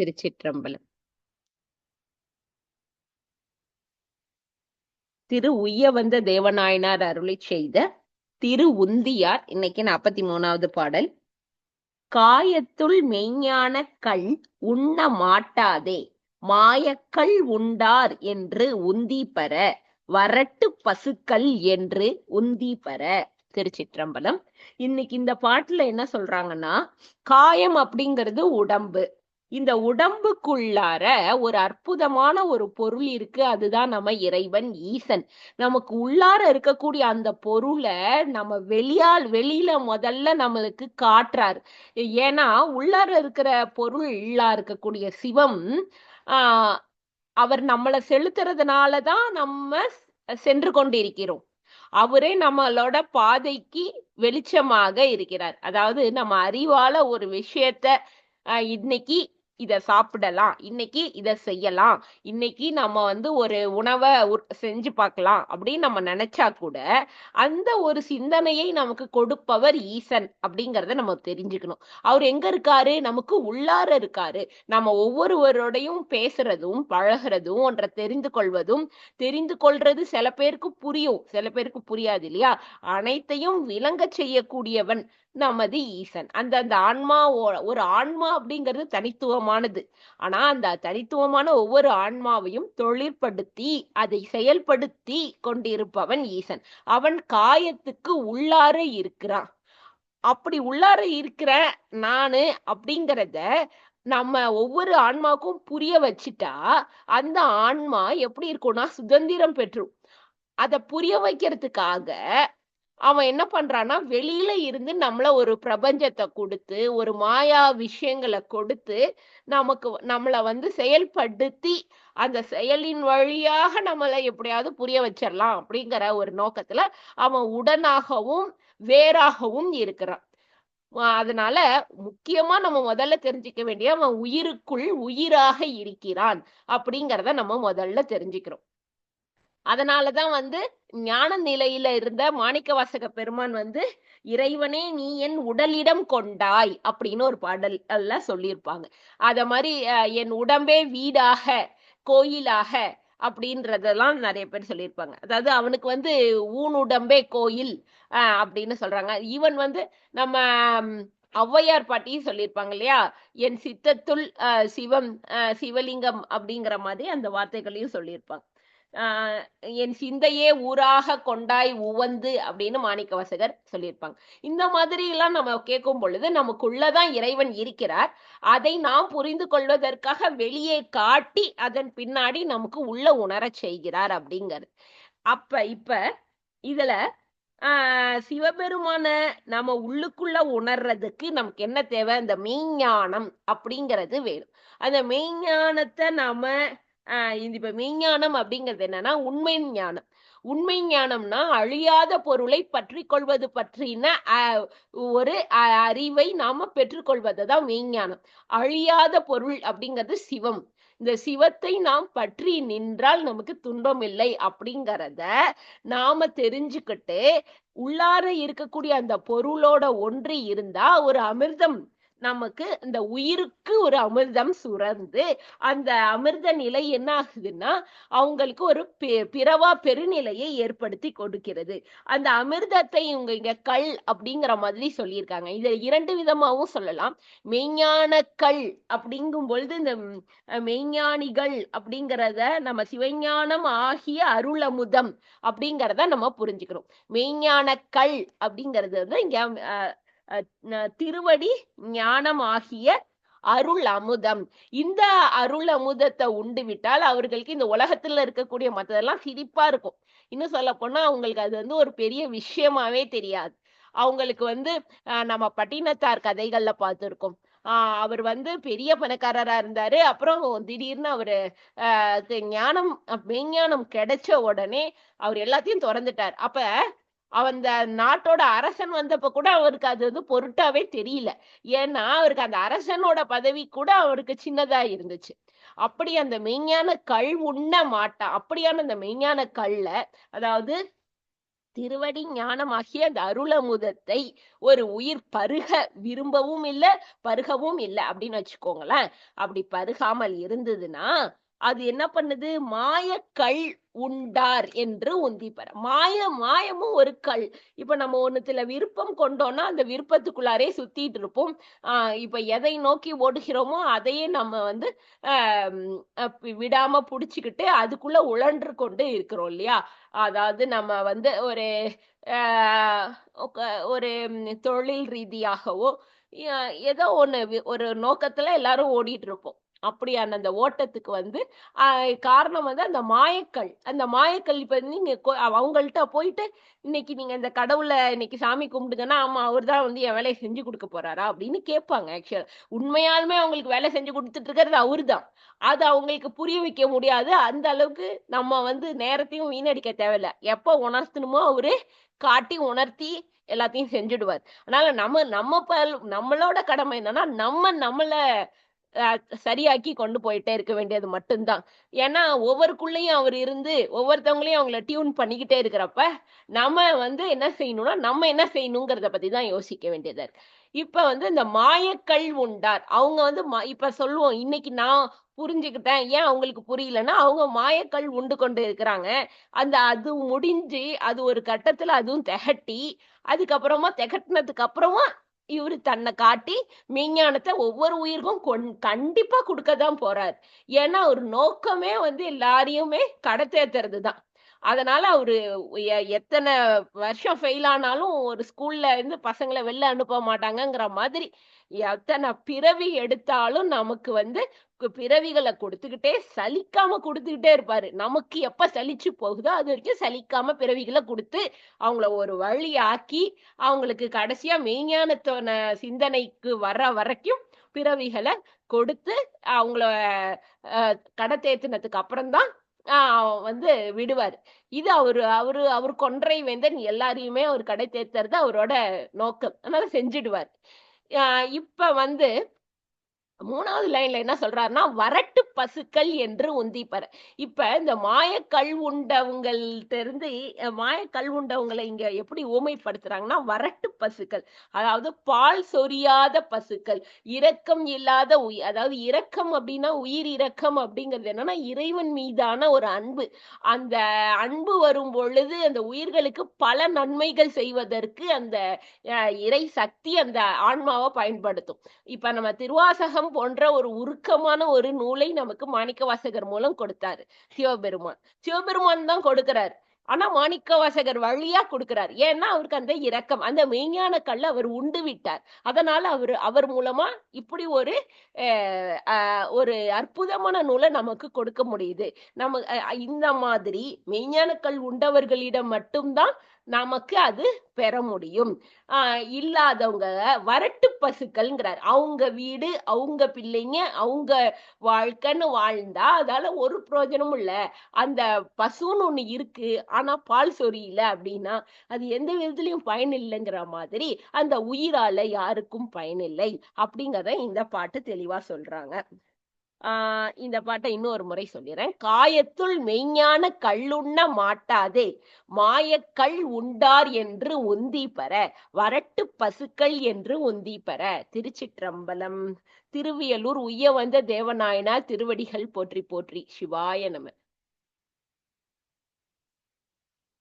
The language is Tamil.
திருச்சிற்றம்பலம். திரு உய்ய வந்த தேவநாயனார் அருளை செய்த திரு உந்தியார் இன்னைக்கு நாற்பத்தி மூணாவது பாடல். காயத்துள் மெய்ஞான கல் உண்ண மாட்டாதே மாயக்கள் உண்டார் என்று உந்தி பெற வரட்டு பசுக்கள் என்று உந்தி பெற. திருச்சிற்றம்பலம். இன்னைக்கு இந்த பாட்டுல என்ன சொல்றாங்கன்னா காயம் அப்படிங்கிறது உடம்பு. இந்த உடம்புக்குள்ளார ஒரு அற்புதமான ஒரு பொருள் இருக்கு. அதுதான் நம்ம இறைவன் ஈசன். நமக்கு உள்ளார இருக்கக்கூடிய அந்த பொருளை நம்ம வெளியால் வெளியில முதல்ல நம்மளுக்கு காட்டுறாரு. ஏன்னா உள்ளார இருக்கிற பொருளா இருக்கக்கூடிய சிவம் ஆஹ் அவர் நம்மளை செலுத்துறதுனாலதான் நம்ம சென்று கொண்டிருக்கிறோம். அவரே நம்மளோட பாதைக்கு வெளிச்சமாக இருக்கிறார். அதாவது நம்ம அறிவால ஒரு விஷயத்த இன்னைக்கு இதை சாப்பிடலாம். இன்னைக்கு இத செய்யலாம். இன்னைக்கு நம்ம வந்து ஒரு உணவை செஞ்சு பார்க்கலாம் அப்படின்னு நம்ம நினைச்சா கூட அந்த ஒரு சிந்தனையை நமக்கு கொடுப்பவர் ஈசன் அப்படிங்கறத நம்ம தெரிஞ்சுக்கணும். அவர் எங்க இருக்காரு? நமக்கு உள்ளார இருக்காரு. நம்ம ஒவ்வொருவரோடையும் பேசுறதும் பழகிறதும் ஒன்றை தெரிந்து கொள்வதும் தெரிந்து கொள்றது சில பேருக்கு புரியும். சில பேருக்கு புரியாது இல்லையா? அனைத்தையும் விளங்க செய்யக்கூடியவன் நமது ஈசன். அந்த அந்த ஆன்மா ஒரு ஆன்மா அப்படிங்கிறது தனித்துவமானது. ஆனா அந்த தனித்துவமான ஒவ்வொரு ஆன்மாவையும் தொழிற்படுத்தி அதை செயல்படுத்தி கொண்டிருப்பவன் ஈசன். அவன் காயத்துக்கு உள்ளார இருக்கிறான். அப்படி உள்ளார இருக்கிற நானு அப்படிங்கிறத நம்ம ஒவ்வொரு ஆன்மாவுக்கும் புரிய வச்சுட்டா அந்த ஆன்மா எப்படி இருக்கும்னா சுதந்திரம் பெற்றும். அதை புரிய வைக்கிறதுக்காக அவன் என்ன பண்றான்னா வெளியில இருந்து நம்மள ஒரு பிரபஞ்சத்தை கொடுத்து ஒரு மாயா விஷயங்களை கொடுத்து நமக்கு நம்மளை வந்து செயல்படுத்தி அந்த செயலின் வழியாக நம்மளை எப்படியாவது புரிய வச்சிடலாம் அப்படிங்கிற ஒரு நோக்கத்துல அவன் உடனாகவும் வேறாகவும் இருக்கிறான். அதனால முக்கியமா நம்ம முதல்ல தெரிஞ்சுக்க வேண்டிய அவன் உயிருக்குள் உயிராக இருக்கிறான் அப்படிங்கிறத நம்ம முதல்ல தெரிஞ்சுக்கிறோம். அதனாலதான் வந்து ஞான நிலையில இருந்த மாணிக்க வாசக பெருமான் வந்து இறைவனே நீ என் உடலிடம் கொண்டாய் அப்படின்னு ஒரு பாடல் எல்லாம் சொல்லியிருப்பாங்க. அத மாதிரி என் உடம்பே வீடாக கோயிலாக அப்படின்றதெல்லாம் நிறைய பேர் சொல்லியிருப்பாங்க. அதாவது அவனுக்கு வந்து ஊன் உடம்பே கோயில் அப்படின்னு சொல்றாங்க. ஈவன் வந்து நம்ம ஔவையார் பாட்டியும் சொல்லியிருப்பாங்க இல்லையா? என் சித்தத்துள் சிவம் சிவலிங்கம் அப்படிங்கிற மாதிரி அந்த வார்த்தைகளையும் சொல்லியிருப்பாங்க. என் சிந்தையே ஊராக கொண்டாய் உவந்து அப்படின்னு மாணிக்க வாசகர் சொல்லியிருப்பாங்க. இந்த மாதிரி எல்லாம் நம்ம கேட்கும் பொழுது நமக்குள்ளதான் இறைவன் இருக்கிறார். அதை நாம் புரிந்து கொள்வதற்காக வெளியே காட்டி அதன் பின்னாடி நமக்கு உள்ள உணர செய்கிறார் அப்படிங்கிறது. அப்ப இப்ப இதுல ஆஹ் சிவபெருமான நம்ம உள்ளுக்குள்ள உணர்றதுக்கு நமக்கு என்ன தேவை? இந்த மெய்ஞானம் அப்படிங்கிறது வேணும். அந்த மெய்ஞானத்தை நாம ஆஹ் இது இப்ப மெய்ஞானம் அப்படிங்கிறது என்னன்னா உண்மை ஞானம். உண்மை ஞானம்னா அழியாத பொருளை பற்றி கொள்வது பற்றின ஒரு அறிவை நாம பெற்றுக்கொள்வது தான் மெய்ஞானம் அழியாத பொருள் அப்படிங்கிறது சிவம். இந்த சிவத்தை நாம் பற்றி நின்றால் நமக்கு துன்பம் இல்லை அப்படிங்கிறத நாம தெரிஞ்சுக்கிட்டு உள்ளார இருக்கக்கூடிய அந்த பொருளோட ஒன்று இருந்தா ஒரு அமிர்தம் நமக்கு இந்த உயிருக்கு ஒரு அமிர்தம் சுரந்து அந்த அமிர்த நிலை என்ன ஆகுதுன்னா அவங்களுக்கு ஒரு பிறவா பெருநிலையை ஏற்படுத்தி கொடுக்கிறது. அந்த அமிர்தத்தை இவங்க இங்க கல் அப்படிங்கிற மாதிரி சொல்லியிருக்காங்க. இதை இரண்டு விதமாகவும் சொல்லலாம். மெய்ஞான கல் அப்படிங்கும் பொழுது இந்த மெய்ஞானிகள் அப்படிங்கிறத நம்ம சிவஞானம் ஆகிய அருளமுதம் அப்படிங்கிறத நம்ம புரிஞ்சுக்கிறோம் மெய்ஞான கல் அப்படிங்கிறது வந்து இங்க திருவடி ஞானம் ஆகிய அருள் அமுதம். இந்த அருள் அமுதத்தை உண்டு விட்டால் அவர்களுக்கு இந்த உலகத்துல இருக்கக்கூடிய மற்றதெல்லாம் சிரிப்பா இருக்கும். இன்னும் சொல்ல போனா அவங்களுக்கு அது வந்து ஒரு பெரிய விஷயமாவே தெரியாது. அவங்களுக்கு வந்து நம்ம பட்டினத்தார் கதைகள்ல பார்த்துருக்கோம். ஆஹ் அவர் வந்து பெரிய பணக்காரரா இருந்தாரு. அப்புறம் திடீர்னு அவரு ஆஹ் ஞானம் மெய்ஞானம் கிடைச்ச உடனே அவர் எல்லாத்தையும் திறந்துட்டார். அப்ப அந்த நாட்டோட அரசன் வந்தப்ப கூட அவருக்கு அது வந்து பொருட்டாவே தெரியல. ஏன்னா அவருக்கு அந்த அரசனோட பதவி கூட அவருக்கு சின்னதா இருந்துச்சு. அப்படி அந்த மெய்ஞான கல் உண்ண மாட்டான். அப்படியான அந்த மெய்ஞான கல்ல அதாவது திருவடி ஞானமாகிய அந்த அருளமுதத்தை ஒரு உயிர் பருக விரும்பவும் இல்லை பருகவும் இல்லை அப்படின்னு வச்சுக்கோங்களேன். அப்படி பருகாமல் இருந்ததுன்னா அது என்ன பண்ணுது? மாயக்கள் உண்டார் என்று உந்தி பெற மாய மாயமும் ஒரு கல். இப்ப நம்ம ஒண்ணுத்துல விருப்பம் கொண்டோம்னா அந்த விருப்பத்துக்குள்ளாரே சுத்திட்டு இருப்போம். ஆஹ் இப்ப எதை நோக்கி ஓடுகிறோமோ அதையே நம்ம வந்து ஆஹ் விடாம புடிச்சுக்கிட்டு அதுக்குள்ள உழன்று கொண்டு இருக்கிறோம் இல்லையா? அதாவது நம்ம வந்து ஒரு ஒரு தொழில் ரீதியாகவோ ஏதோ ஒண்ணு ஒரு நோக்கத்துல எல்லாரும் ஓடிட்டு இருப்போம். அப்படியான அந்த ஓட்டத்துக்கு வந்து ஆஹ் காரணம் வந்து அந்த மாயக்கல். அந்த மாயக்கல் இப்ப நீங்க அவங்கள்ட்ட போயிட்டு இன்னைக்கு நீங்க இந்த கடவுளை இன்னைக்கு சாமி கும்பிடுங்கன்னா ஆமா அவர் தான் வந்து என் வேலையை செஞ்சு கொடுக்க போறாரா? அப்படின்னு கேட்பாங்க ஆக்சுவலா உண்மையாலுமே அவங்களுக்கு வேலை செஞ்சு கொடுத்துட்டு இருக்கிறது அவருதான் அது அவங்களுக்கு புரிய வைக்க முடியாது. அந்த அளவுக்கு நம்ம வந்து நேரத்தையும் வீணடிக்க தேவையில்ல. எப்ப உணர்த்தணுமோ அவரு காட்டி உணர்த்தி எல்லாத்தையும் செஞ்சுடுவார். அதனால நம்ம நம்ம நம்மளோட கடமை என்னன்னா நம்ம நம்மளை சரியாக்கி கொண்டு போயிட்டே இருக்க வேண்டியது மட்டும்தான். ஏன்னா ஒவ்வொருக்குள்ளேயும் அவர் இருந்து ஒவ்வொருத்தவங்களையும் அவங்கள டியூன் பண்ணிக்கிட்டே இருக்கிறப்ப நம்ம வந்து என்ன செய்யணும்னா நம்ம என்ன செய்யணுங்கிறத பத்தி தான் யோசிக்க வேண்டியதா இருக்கு. இப்ப வந்து இந்த மாயக்கல் உண்டார். அவங்க வந்து ம- இப்ப சொல்லுவோம் இன்னைக்கு நான் புரிஞ்சுக்கிட்டேன். ஏன் அவங்களுக்கு புரியலன்னா அவங்க மாயக்கல் உண்டு கொண்டு இருக்கிறாங்க. அந்த அது முடிஞ்சு அது ஒரு கட்டத்துல அதுவும் திகட்டி அதுக்கப்புறமா திகட்டினதுக்கு அப்புறமா இவர் தன்னை காட்டி மெய்ஞானத்தை ஒவ்வொரு உயிருக்கும் கொண் கண்டிப்பா கொடுக்கதான் போறாரு. ஏன்னா ஒரு நோக்கமே வந்து எல்லாரையுமே கடத்தேத்துறது தான் அதனால அவரு எ- எத்தனை வருஷம் ஃபெயில் ஆனாலும் ஒரு ஸ்கூல்ல இருந்து பசங்களை வெளில அனுப்ப மாட்டாங்கங்கிற மாதிரி எத்தனை பிறவி எடுத்தாலும் நமக்கு வந்து பிறவிகளை கொடுத்துக்கிட்டே சலிக்காம கொடுத்துக்கிட்டே இருப்பாரு. நமக்கு எப்ப சலிச்சு போகுதோ அது வரைக்கும் சலிக்காம பிறவிகளை கொடுத்து அவங்கள ஒரு வழி ஆக்கி அவங்களுக்கு கடைசியா மெய்ஞானத்தோன சிந்தனைக்கு வர்ற வரைக்கும் பிறவிகளை கொடுத்து அவங்கள அஹ், கடத்தேத்துனதுக்கு அப்புறம்தான் வந்து விடுவார். இது அவரு அவரு அவர் கொன்றை வேந்தன் எல்லாரையுமே அவர் கடை தேத்துறது அவரோட நோக்கம். அதனால செஞ்சிடுவார். ஆஹ் இப்ப வந்து மூணாவது லைன்ல என்ன சொல்றாருன்னா வரட்டு பசுக்கள் என்று உந்திப்பற இப்ப இந்த மாயக்கல் உண்டவங்கள் இருந்து மாய மாயக்கல் உண்டவங்களை இங்க எப்படி ஊமைப்படுத்துறாங்கன்னா வரட்டு பசுக்கள். அதாவது பால் சொரியாத பசுக்கள். இரக்கம் இல்லாத உயிர் அதாவது இரக்கம் அப்படின்னா உயிர் இரக்கம் அப்படிங்கிறது என்னன்னா இறைவன் மீதான ஒரு அன்பு. அந்த அன்பு வரும் பொழுது அந்த உயிர்களுக்கு பல நன்மைகள் செய்வதற்கு அந்த இறை சக்தி அந்த ஆன்மாவை பயன்படுத்தும். இப்ப நம்ம திருவாசகம் போன்ற ஒரு உருக்கமான ஒரு நூலை நமக்கு மாணிக்க வாசகர் மூலம் கொடுத்தாரு சிவபெருமான். சிவபெருமான் தான் கொடுக்கிறார். ஆனா மாணிக்க வாசகர் வழியா கொடுக்கிறார். ஏன்னா அவருக்கு அந்த இரக்கம் அந்த மெய்ஞான கல்ல அவர் உண்டு விட்டார். அதனால அவர் அவர் மூலமா இப்படி ஒரு ஒரு அற்புதமான நூலை நமக்கு கொடுக்க முடியுது. நம்ம இந்த மாதிரி மெய்ஞான கல் உண்டவர்களிடம் மட்டும்தான் நமக்கு அது பெற முடியும். ஆஹ் இல்லாதவங்க வரட்டு பசுக்கள்ங்கிறார். அவங்க வீடு அவங்க பிள்ளைங்க அவங்க வாழ்க்கைன்னு வாழ்ந்தா அதால ஒரு பிரயோஜனமும் இல்ல. அந்த பசுன்னு ஒண்ணு இருக்கு ஆனா பால் சொரியல அப்படின்னா அது எந்த விதத்திலயும் பயன் இல்லைங்கிற மாதிரி அந்த உயிரால யாருக்கும் பயன் இல்லை அப்படிங்கிறத இந்த பாட்டு தெளிவா சொல்றாங்க. ஆஹ் இந்த பாட்டை இன்னொரு முறை சொல்லிடுறேன் காயத்துள் மெய்ஞான கள்ளுண்ண மாட்டாதே. மாயக்கள் உண்டார் என்று உந்தி பெற. வரட்டு பசுக்கள் என்று உந்தி பெற. திருச்சிற்றம்பலம் திருவியலூர் உய்ய வந்த தேவநாயனார் திருவடிகள் போற்றி போற்றி. சிவாய நம.